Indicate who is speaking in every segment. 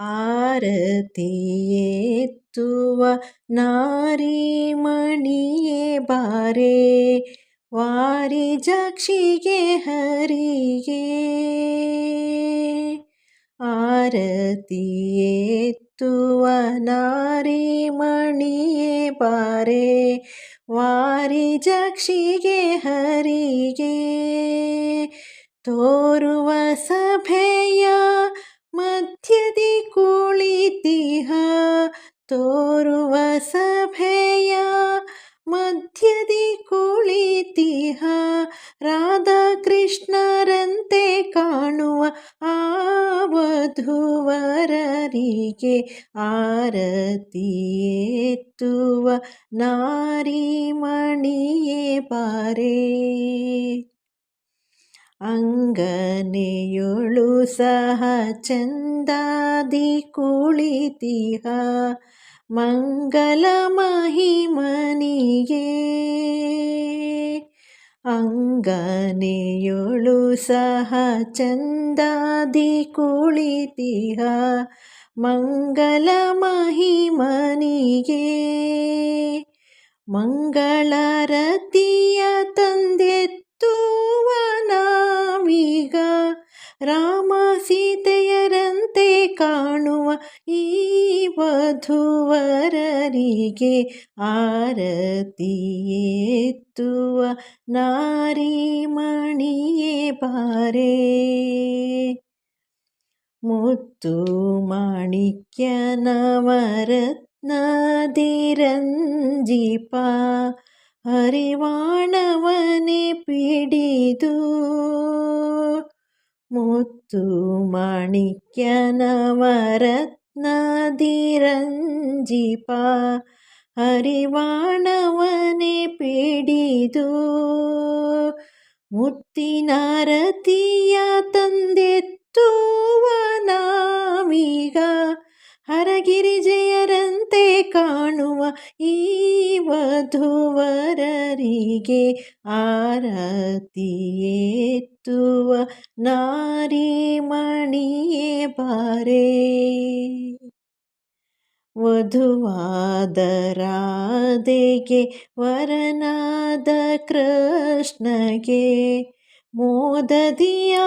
Speaker 1: ಆರತಿಯೇತ್ತುವ ನಾರಿಮಣಿಯೇ ಬಾರೆ ವಾರಿ ಜಕ್ಷಿಗೆ ಹರಿಗೆ ಆರತಿಯೇತ್ತುವ ನಾರಿಮಣಿಯೇ ಬಾರೆ ವಾರಿ ಜಕ್ಷಿಗೆ ಹರಿಗೆ ತೋರುವ ಸಭೆಯ ವಧುವರರಿಗೆ ಆರತಿಯೇತ್ತುವ ನಾರಿಮಣಿಯೇ ಬಾರೆ ಅಂಗನೆಯೊಳು ಸಹ ಚಂದಾದಿ ಕುಳಿತಿಹ ಮಂಗಲ ಮಹಿಮನಿಗೆ ಅಂಗನೆಯೊಳು ಸಹ ಚಂದಾದಿ ಕುಳಿತಿಹ ಮಂಗಲ ಮಹಿಮನಿಗೆ ಮಂಗಳರತಿಯ ತಂದೆತ್ತುವ ನಾವೀಗ ರಾಮ ಸೀತೆಯರಂತೆ ಕಾಣುವ ಈ ವಧುವರರಿಗೆ ಆರತಿಯೇತ್ತುವ ನಾರಿಮಣಿಯೇ ಬಾರೆ ಮುತ್ತು ಮಾಣಿಕ್ಯ ನವರತ್ನದಿರಂಜಿಪ ಹರಿವಾಣವನೆ ಪಿಡಿದು ಮುತ್ತು ಮಾಣಿಕ್ಯ ನವರತ್ನದಿರಂಜಿಪ ಹರಿವಾಣವನೆ ಪಿಡಿದು. ಮುತ್ತಿನಾರತಿಯ ತಂದೆತ್ತುವ ವಧುವರರಿಗೆ ಆರತಿಯೇತ್ತುವ ನಾರಿಮಣಿಯೇ ಬಾರೆ. ವಧುವಾದರಾದೆಗೆ ವರನಾದ ಕೃಷ್ಣಗೆ ಮೋದದಿಯಾರತಿಯ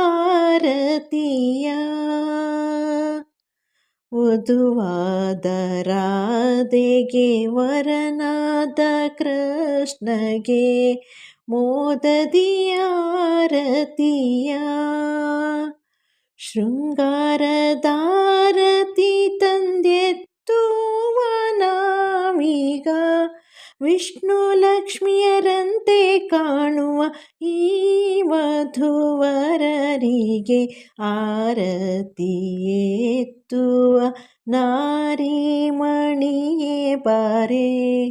Speaker 1: ವಧುವಾದ ರಾಧೆಗೆ ವರನಾದ ಕೃಷ್ಣಗೆ ಮೋದದಿಯಾರತಿಯ ಶೃಂಗಾರದಾರತಿ ತಂದೆತ್ತುವ ನಾವೀಗ ವಿಷ್ಣು ಲಕ್ಷ್ಮಿಯರಂತೆ ಕಾಣುವ ಈ ವಧುವರರಿಗೆ ಆರತಿಯೇತ್ತುವ ನಾರಿಮಣಿಯೇ ಬಾರೆ,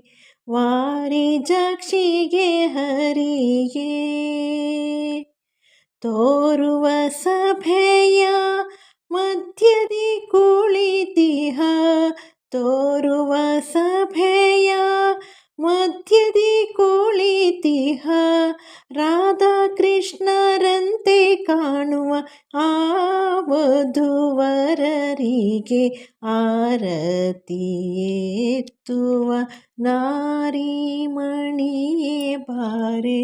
Speaker 1: ವಾರಿ ಜಕ್ಷಿಗೆ ಹರಿಗೆ ತೋರುವ ಸಭೆಯ ಮಧ್ಯದಿ ಕುಳಿತಿಹ, ತೋರುವ ಸಭೆಯ ಮಧ್ಯದಿ ಕುಳಿತಿಹ ರಾಧಾಕೃಷ್ಣರಂತೆ ಕಾಣುವ ಆ ವಧುವರರಿಗೆ ಆರತಿಯೇತ್ತುವ ನಾರಿಮಣಿಯೇ ಬಾರೆ.